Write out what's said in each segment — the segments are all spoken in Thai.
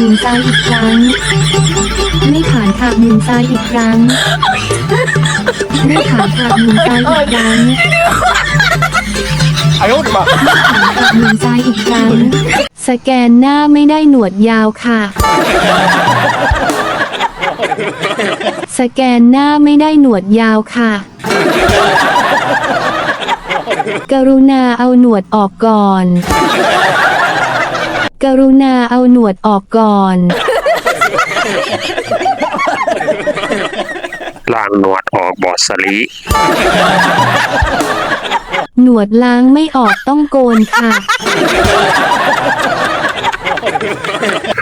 มุนซ้ายอีกครั้ง ไม่ผ่านค่ะหมุนซ้ายอีกครั้ง ไม่ผ่านค่ะหมุนซ้ายอีกครั้ง 哎呦我的妈！ ค่ะหมุนซ้ายอีกครั้ง สแกนหน้าไม่ได้หนวดยาวค่ะ สแกนหน้าไม่ได้หนวดยาวค่ะ กรุณาเอาหนวดออกก่อน กรุณาเอาหนวดออกก่อน ล้างหนวดออกบอดสลี หนวดล้างไม่ออกต้องโกนค่ะ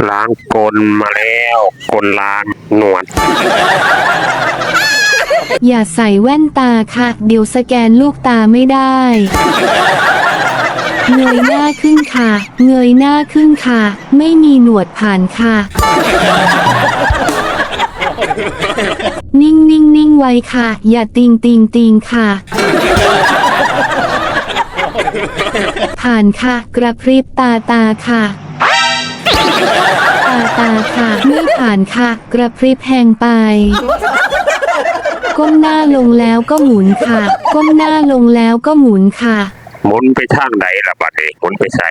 ล้างกลมาแล้วกลล้างหนวด อย่าใส่แว่นตาค่ะ เดี๋ยวสแกนลูกตาไม่ได้ เงยหน้าขึ้นค่ะ เงยหน้าขึ้นค่ะ ไม่มีหนวดผ่านค่ะ นิ่งนิ่งนิ่งไว้ค่ะ อย่าติงติงติงค่ะ ผ่านค่ะ กระพริบตาตาค่ะ ตาตาค่ะ ไม่ผ่านค่ะ กระพริบแหงไปก้มหน้าลงแล้วก็หมุนค่ะ ก้มหน้าลงแล้วก็หมุนค่ะ หมุนไปทางไหนล่ะบัดนี้หมุนไปใส่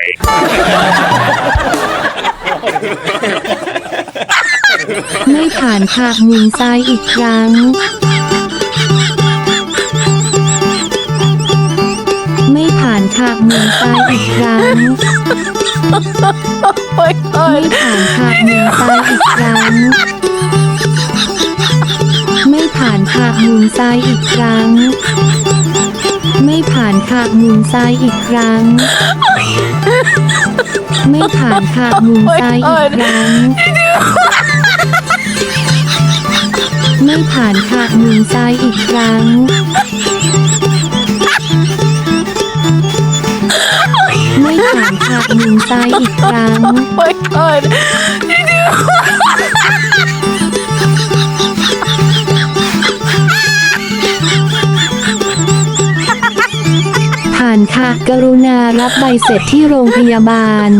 ไม่ผ่านค่ะหมุนซ้ายอีกครั้ง ไม่ผ่านค่ะหมุนซ้ายอีกครั้ง ไม่ผ่านค่ะหมุนซ้ายอีกครั้ง ไม่ผ่านค่ะหมุนซ้ายอีกครั้ง ไม่ผ่านค่ะหมุนซ้ายอีกครั้ง ไม่ผ่านค่ะหมุนซ้ายอีกครั้ง ไม่ผ่านค่ะหมุนซ้ายอีกครั้ง ไม่ผ่านค่ะหมุนซ้ายอีกครั้ง my god. ผ่านค่ะ กรุณารับใบเสร็จที่โรงพยาบาล